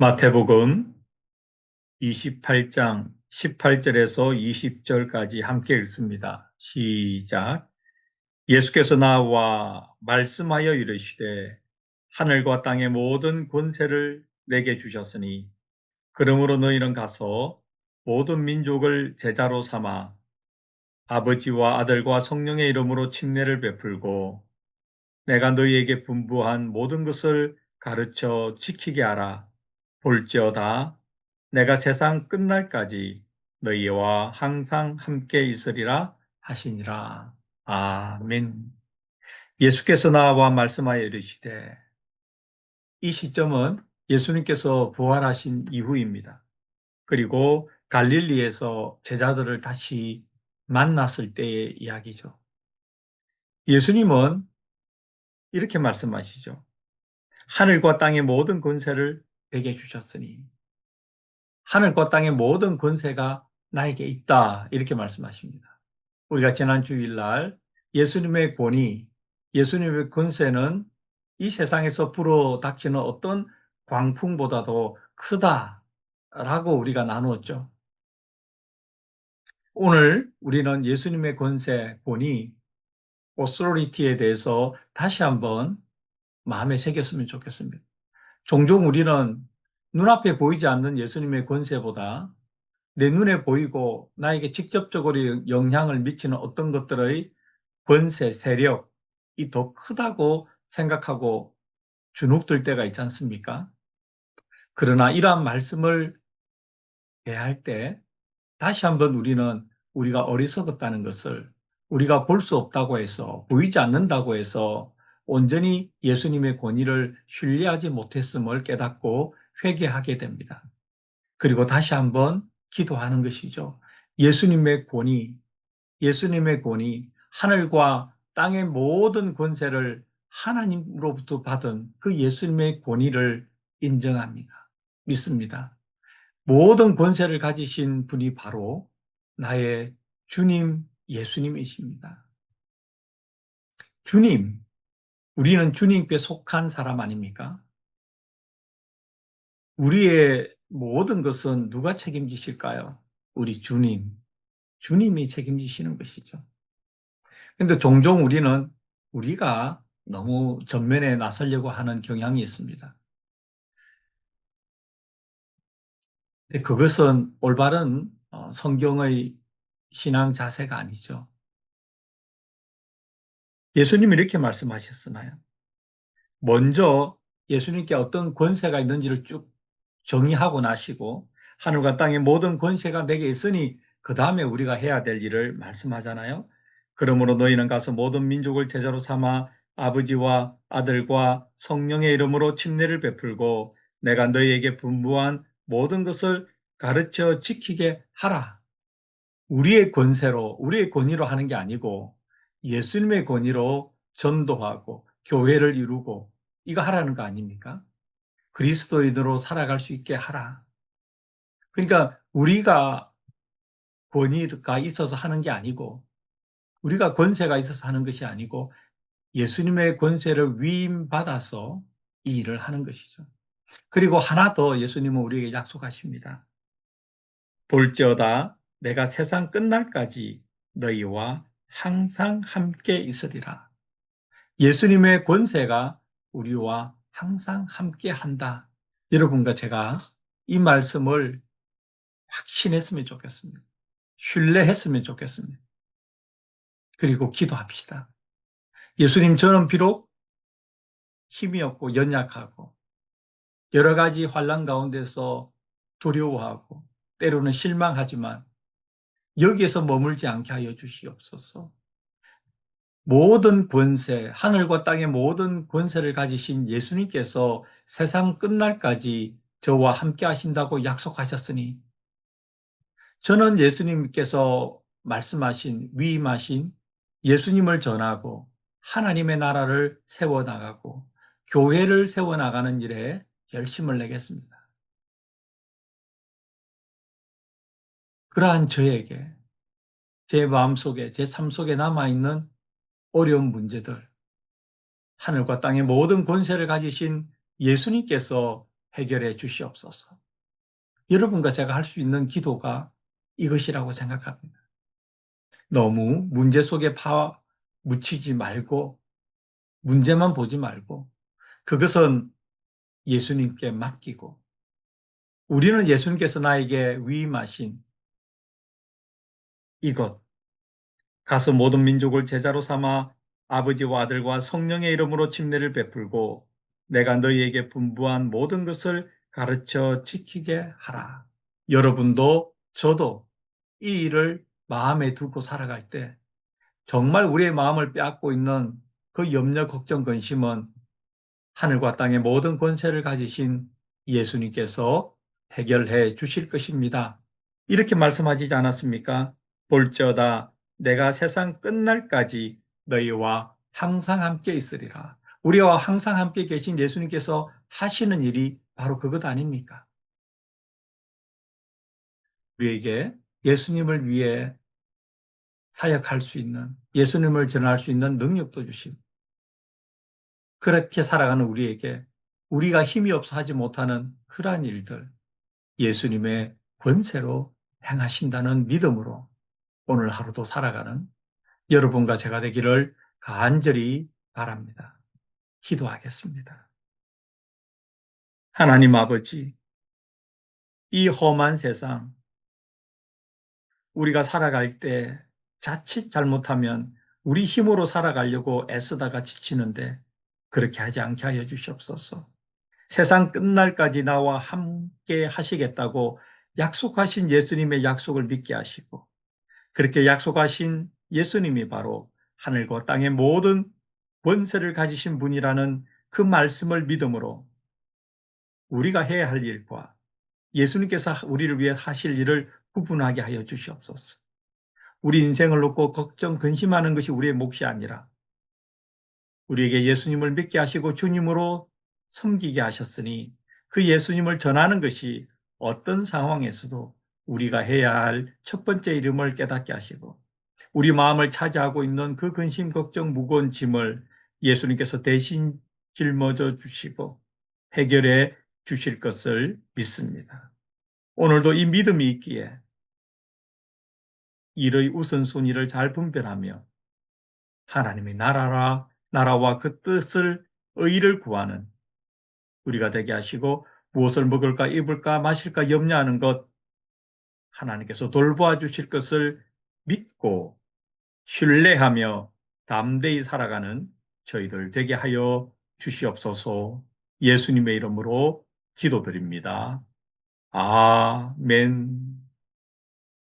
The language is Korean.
마태복음 28장 18절에서 20절까지 함께 읽습니다. 시작. 예수께서 나와 말씀하여 이르시되 하늘과 땅의 모든 권세를 내게 주셨으니 그러므로 너희는 가서 모든 민족을 제자로 삼아 아버지와 아들과 성령의 이름으로 침례를 베풀고 내가 너희에게 분부한 모든 것을 가르쳐 지키게 하라. 볼지어다 내가 세상 끝날까지 너희와 항상 함께 있으리라 하시니라. 아멘. 예수께서 나와 말씀하여 이르시되 이 시점은 예수님께서 부활하신 이후입니다. 그리고 갈릴리에서 제자들을 다시 만났을 때의 이야기죠. 예수님은 이렇게 말씀하시죠. 하늘과 땅의 모든 권세를 내게 주셨으니 하늘과 땅의 모든 권세가 나에게 있다 이렇게 말씀하십니다. 우리가 지난 주일날 예수님의 권위, 예수님의 권세는 이 세상에서 불어닥치는 어떤 광풍보다도 크다라고 우리가 나누었죠. 오늘 우리는 예수님의 권세, 권위, 오소리티에 대해서 다시 한번 마음에 새겼으면 좋겠습니다. 종종 우리는 눈앞에 보이지 않는 예수님의 권세보다 내 눈에 보이고 나에게 직접적으로 영향을 미치는 어떤 것들의 권세, 세력이 더 크다고 생각하고 주눅들 때가 있지 않습니까? 그러나 이러한 말씀을 대할 때 다시 한번 우리는 우리가 어리석었다는 것을 우리가 볼 수 없다고 해서 보이지 않는다고 해서 온전히 예수님의 권위를 신뢰하지 못했음을 깨닫고 회개하게 됩니다. 그리고 다시 한번 기도하는 것이죠. 예수님의 권위, 예수님의 권위, 하늘과 땅의 모든 권세를 하나님으로부터 받은 그 예수님의 권위를 인정합니다. 믿습니다. 모든 권세를 가지신 분이 바로 나의 주님 예수님이십니다. 주님, 우리는 주님께 속한 사람 아닙니까? 우리의 모든 것은 누가 책임지실까요? 우리 주님. 주님이 책임지시는 것이죠. 근데 종종 우리는 우리가 너무 전면에 나서려고 하는 경향이 있습니다. 그것은 올바른 어, 성경의 신앙 자세가 아니죠. 예수님이 이렇게 말씀하셨잖아요. 먼저 예수님께 어떤 권세가 있는지를 쭉 정의하고 나시고 하늘과 땅의 모든 권세가 내게 있으니 그 다음에 우리가 해야 될 일을 말씀하잖아요. 그러므로 너희는 가서 모든 민족을 제자로 삼아 아버지와 아들과 성령의 이름으로 침례를 베풀고 내가 너희에게 분부한 모든 것을 가르쳐 지키게 하라. 우리의 권세로, 우리의 권위로 하는 게 아니고 예수님의 권위로 전도하고 교회를 이루고 이거 하라는 거 아닙니까? 그리스도인으로 살아갈 수 있게 하라. 그러니까 우리가 권위가 있어서 하는 게 아니고 우리가 권세가 있어서 하는 것이 아니고 예수님의 권세를 위임받아서 이 일을 하는 것이죠. 그리고 하나 더 예수님은 우리에게 약속하십니다. 볼지어다 내가 세상 끝날까지 너희와 항상 함께 있으리라. 예수님의 권세가 우리와 항상 함께 한다. 여러분과 제가 이 말씀을 확신했으면 좋겠습니다. 신뢰했으면 좋겠습니다. 그리고 기도합시다. 예수님, 저는 비록 힘이 없고 연약하고 여러 가지 환란 가운데서 두려워하고 때로는 실망하지만 여기에서 머물지 않게 하여 주시옵소서. 모든 권세, 하늘과 땅의 모든 권세를 가지신 예수님께서 세상 끝날까지 저와 함께 하신다고 약속하셨으니 저는 예수님께서 말씀하신 위임하신 예수님을 전하고 하나님의 나라를 세워나가고 교회를 세워나가는 일에 열심을 내겠습니다. 그러한 저에게 제 마음속에 제 삶 속에 남아있는 어려운 문제들 하늘과 땅의 모든 권세를 가지신 예수님께서 해결해 주시옵소서. 여러분과 제가 할 수 있는 기도가 이것이라고 생각합니다. 너무 문제 속에 파 묻히지 말고 문제만 보지 말고 그것은 예수님께 맡기고 우리는 예수님께서 나에게 위임하신 이것 가서 모든 민족을 제자로 삼아 아버지와 아들과 성령의 이름으로 침례를 베풀고 내가 너희에게 분부한 모든 것을 가르쳐 지키게 하라. 여러분도 저도 이 일을 마음에 두고 살아갈 때 정말 우리의 마음을 빼앗고 있는 그 염려, 걱정, 근심은 하늘과 땅의 모든 권세를 가지신 예수님께서 해결해 주실 것입니다. 이렇게 말씀하지 않았습니까? 볼지어다 내가 세상 끝날까지 너희와 항상 함께 있으리라. 우리와 항상 함께 계신 예수님께서 하시는 일이 바로 그것 아닙니까? 우리에게 예수님을 위해 사역할 수 있는, 예수님을 전할 수 있는 능력도 주시고, 그렇게 살아가는 우리에게 우리가 힘이 없어 하지 못하는 그러한 일들, 예수님의 권세로 행하신다는 믿음으로 오늘 하루도 살아가는 여러분과 제가 되기를 간절히 바랍니다. 기도하겠습니다. 하나님 아버지, 이 험한 세상, 우리가 살아갈 때 자칫 잘못하면 우리 힘으로 살아가려고 애쓰다가 지치는데 그렇게 하지 않게 하여 주시옵소서. 세상 끝날까지 나와 함께 하시겠다고 약속하신 예수님의 약속을 믿게 하시고 그렇게 약속하신 예수님이 바로 하늘과 땅의 모든 권세를 가지신 분이라는 그 말씀을 믿음으로 우리가 해야 할 일과 예수님께서 우리를 위해 하실 일을 구분하게 하여 주시옵소서. 우리 인생을 놓고 걱정, 근심하는 것이 우리의 몫이 아니라 우리에게 예수님을 믿게 하시고 주님으로 섬기게 하셨으니 그 예수님을 전하는 것이 어떤 상황에서도 우리가 해야 할 첫 번째 이름을 깨닫게 하시고 우리 마음을 차지하고 있는 그 근심, 걱정, 무거운 짐을 예수님께서 대신 짊어져 주시고 해결해 주실 것을 믿습니다. 오늘도 이 믿음이 있기에 일의 우선순위를 잘 분별하며 하나님의 나라라 나라와 그 뜻을 의를 구하는 우리가 되게 하시고 무엇을 먹을까 입을까 마실까 염려하는 것 하나님께서 돌보아 주실 것을 믿고 신뢰하며 담대히 살아가는 저희들 되게 하여 주시옵소서 예수님의 이름으로 기도드립니다. 아멘.